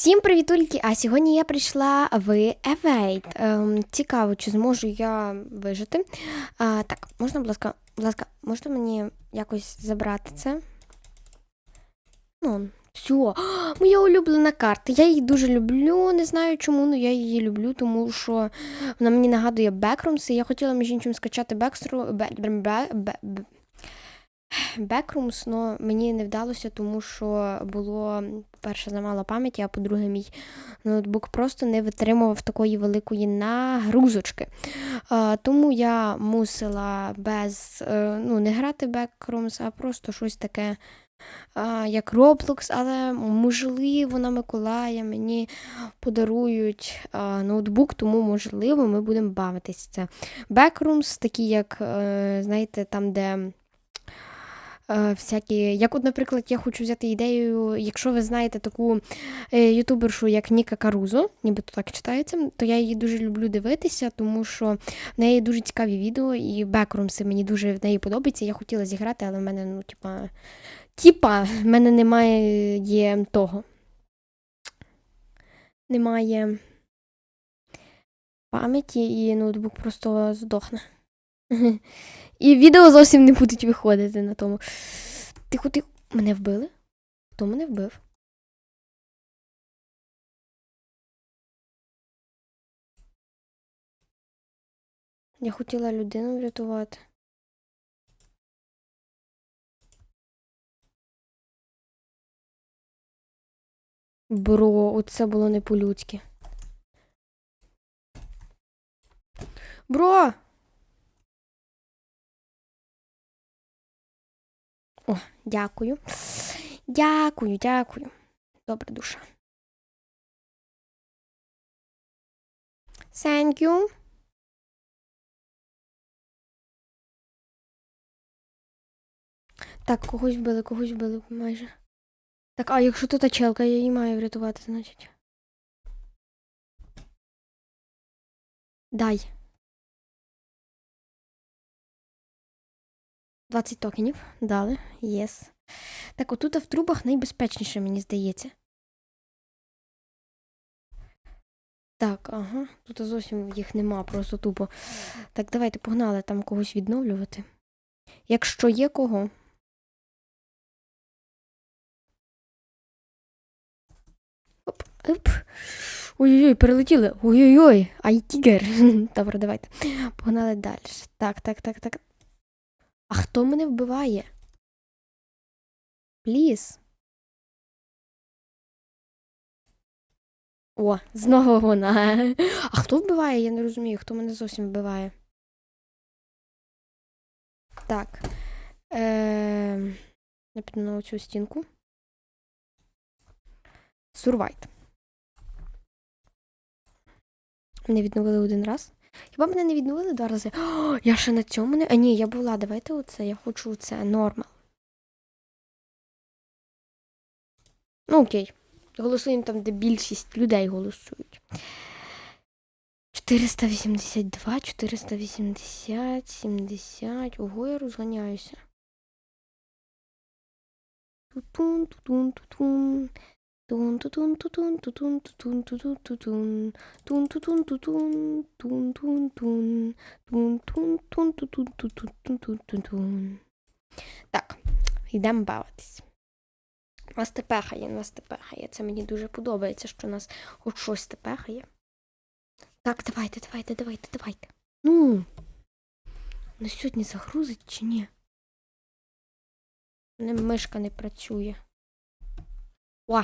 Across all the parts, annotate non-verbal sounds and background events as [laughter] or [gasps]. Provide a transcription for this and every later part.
Всім привітульки! А сьогодні я прийшла в Евейт. Ем, цікаво, чи зможу я вижити. А, так, можна, будь ласка, будь ласка, можете мені якось забрати це? Ну, все. [gasps] Моя улюблена карта. Я її дуже люблю. Не знаю чому, але я її люблю, тому що вона мені нагадує Backrooms, і я хотіла між іншим скачати Backstro... Бе... Бе... Бе... Бе... Backrooms, але мені не вдалося, тому що було, по-перше, замало пам'яті, а по-друге, мій ноутбук просто не витримував такої великої нагрузочки. А, тому я мусила без, е, ну, не грати Backrooms, а просто щось таке. Як Roblox, але можливо на Миколая мені подарують ноутбук, тому можливо ми будемо бавитись. Це Backrooms, такі як, е, знаєте, там, де е, всякі. Як, от, наприклад, я хочу взяти ідею, якщо ви знаєте таку е, ютубершу, як Ніка Карузо, нібито так читається, то я її дуже люблю дивитися, тому що в неї дуже цікаві відео, і бекрумси мені дуже в неї подобається. Я хотіла зіграти, але в мене, ну, типа, типа, в мене немає є того. Немає пам'яті, і ноутбук просто здохне. [laughs] І відео зовсім не будуть виходити на тому. Тихо, тихо. Мене вбили? Хто мене вбив? Я хотіла людину врятувати. Бро, оце було не по-людськи. Бро! О, дякую. Дякую, дякую. Добра душа. Thank you. Так, когось вбили, когось вбили майже. Так, а якщо тут челка, я її маю врятувати, значить. Дай. 20 токенів. Дали. Єс. Так, отут в трубах найбезпечніше, мені здається. Так, ага. Тут зовсім їх нема, просто тупо. Так, давайте погнали там когось відновлювати. Якщо є кого. Оп, оп. Ой-ой-ой, перелетіли. Ой-ой-ой, ай тігер. [laughs] Добре, давайте. Погнали далі. Так, так, так, так. А хто мене вбиває? Пліс. О, знову вона. А хто вбиває? Я не розумію, хто мене зовсім вбиває. Так. Е... Я піду на оцю стінку. Сурвайт. Мене відновили один раз. Хіба мене не відновили два рази? О, я ще на цьому не. А ні, я була. Давайте оце. Я хочу це. Нормал. Ну, окей. Голосуємо там, де більшість людей голосують. 482, 480, 70. Ого, я розганяюся. Тутун, тутун, тутун. Тун тутун тутун тун тутун тутун тун тун тун тун тун тун тутун тутун тутун тутун Так, йдемо бавитись. Нас тепехає, нас тепехає. Це мені дуже подобається, що нас хоч щось тепехає. Так, давайте, давайте, давайте, давайте. Ну. На сьогодні загрузить чи ні? мишка не працює. О,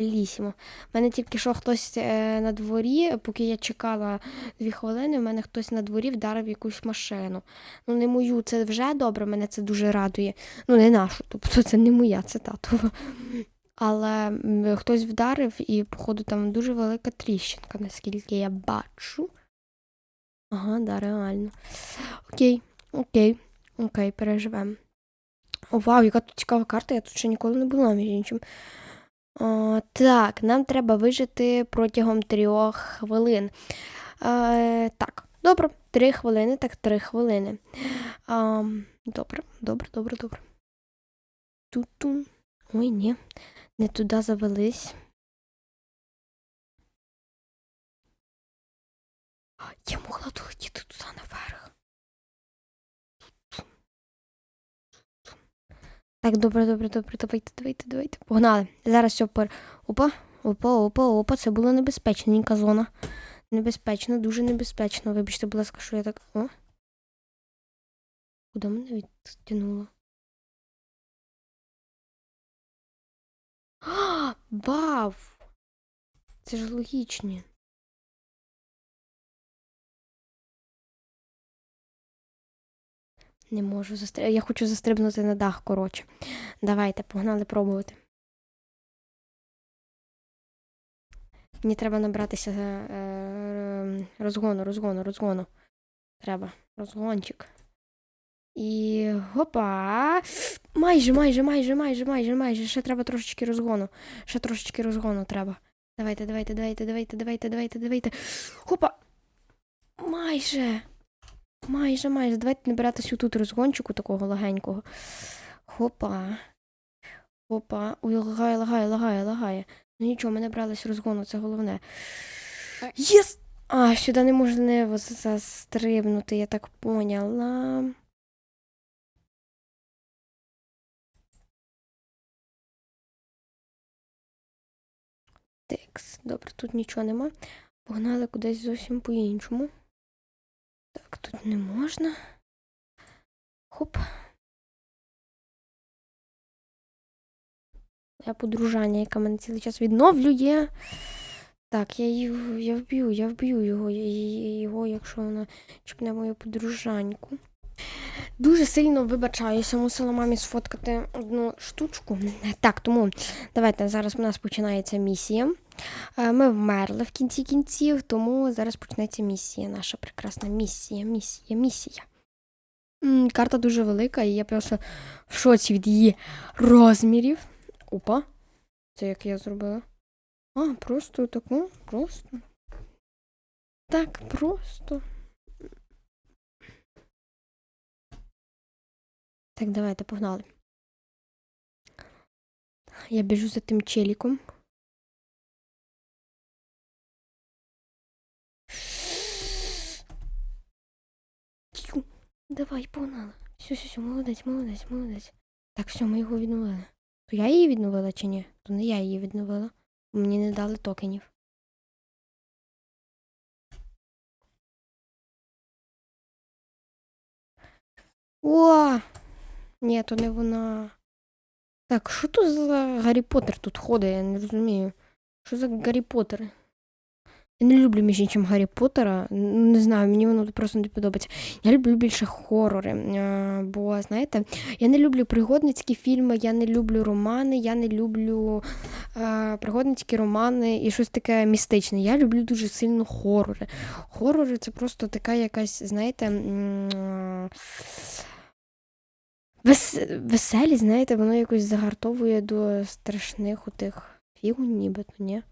Лісімо. У мене тільки що хтось е, на дворі, поки я чекала дві хвилини, у мене хтось на дворі вдарив якусь машину. Ну, не мою, це вже добре, мене це дуже радує. Ну, не нашу, тобто це не моя, це татова. Але хтось вдарив і, походу, там дуже велика тріщинка, наскільки я бачу. Ага, да, реально. Окей, окей, окей, переживемо. О, вау, яка тут цікава карта, я тут ще ніколи не була, між іншим. О, Так, нам треба вижити протягом трьох хвилин. Е, Так, добре, три хвилини, так, три хвилини. Е, добре, добре, добре, добре. Тут. Ой, ні, не туди завелись. Я могла долетіти туди на Так, добре, добре, добре, давайте, давайте, давайте. Погнали. Зараз все пер. Опа, опа, опа, опа. Це було небезпечненька зона. Небезпечно, дуже небезпечно. Вибачте, будь ласка, що я так. О. Куди мене відтягнуло? А, [gasps] Вау! Це ж логічні. Не можу застрибнути. Я хочу застрибнути на дах, коротше. Давайте, погнали пробувати. Мені треба набратися е, розгону, розгону, розгону. Треба. Розгончик. І гопа. Майже, майже, майже, майже, майже, майже. Ще треба трошечки розгону. Ще трошечки розгону треба. Давайте, давайте, давайте, давайте, давайте, давайте, давайте. Хопа. Майже. Майже, майже. Давайте набиратися тут розгончику такого легенького. Хопа. Хопа. Ой, лагає, лагає, лагає, лагає. Ну нічого, ми набрались розгону, це головне. Єс! А, сюди не можна застрибнути, я так поняла. Текс. Добре, тут нічого нема. Погнали кудись зовсім по-іншому. Так, тут не можна. Хоп. Я подружання, яка мене цілий час відновлює. Так, я її я вб'ю, я вб'ю його, його, якщо вона чіпне мою подружаньку. Дуже сильно вибачаюся, мусила мамі сфоткати одну штучку. Так, тому давайте зараз у нас починається місія. Е, Ми вмерли в кінці кінців, тому зараз почнеться місія. Наша прекрасна місія, місія, місія. Карта дуже велика, і я просто в шоці від її розмірів. Опа. Це як я зробила? А, просто таку, просто. Так, просто. Так, давайте, погнали. Я біжу за тим челіком. Давай, погнали. Все, все, все, молодець, молодець, молодець. Так, все, ми його відновили. То я її відновила чи ні? То не я її відновила. Мені не дали токенів. О! Ні, то не вона. Так, що тут за Гаррі Поттер тут ходить, я не розумію. Що за Гаррі Поттер? Я не люблю між іншим Гаррі Поттера. Не знаю, мені воно просто не подобається. Я люблю більше хорори. Бо, знаєте, я не люблю пригодницькі фільми, я не люблю романи, я не люблю е, пригодницькі романи і щось таке містичне. Я люблю дуже сильно хорори. Хорори це просто така якась, знаєте. Вес... Веселі, знаєте, воно якось загартовує до страшних отих фігун, нібито, ні.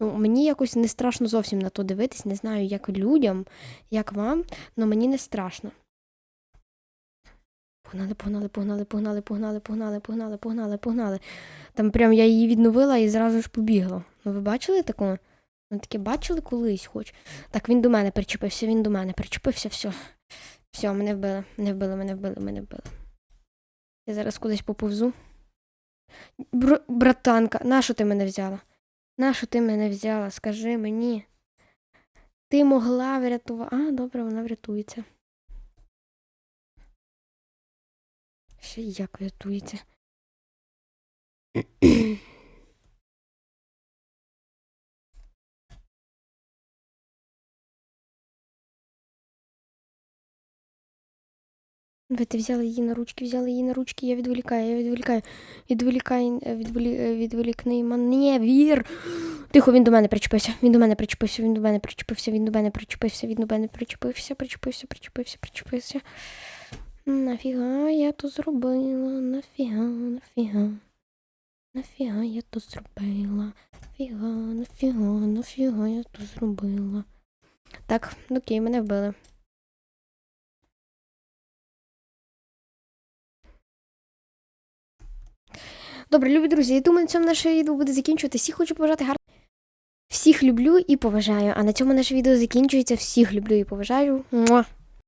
Ну, мені якось не страшно зовсім на то дивитись, не знаю, як людям, як вам, але мені не страшно. Погнали, погнали, погнали, погнали, погнали, погнали, погнали, погнали, погнали. Там прям я її відновила і зразу ж побігла. Ну ви бачили таку? Ви таке бачили колись хоч? Так, він до мене причепився, він до мене причепився, все. Все, мене вбили, мене вбили, мене вбили, мене вбили. Я зараз кудись поповзу. Бр... Братанка, нащо ти мене взяла? Нащо ти мене взяла? Скажи мені. Ти могла врятувати. А, добре, вона врятується. Ще як врятується. [clears throat] Ти взяли її на ручки, взяли її на ручки, я відволікаю, я відволікаю. Відволікай, е, відволі, е, відволікни мене, вір. Тихо, він до мене причепився, він до мене причепився, він до мене причепився, він до мене причепився, він до мене причепився, причепився, причепився, причепився. Нафіга я то зробила, нафіга, нафіга. Нафіга я то зробила. Нафіга, нафіга, нафіга я то зробила. Так, окей, мене вбили. Добре, любі друзі, я думаю, на цьому наше відео буде закінчувати. Всі хочу побажати гарно. Всіх люблю і поважаю. А на цьому наше відео закінчується. Всіх люблю і поважаю. Муа.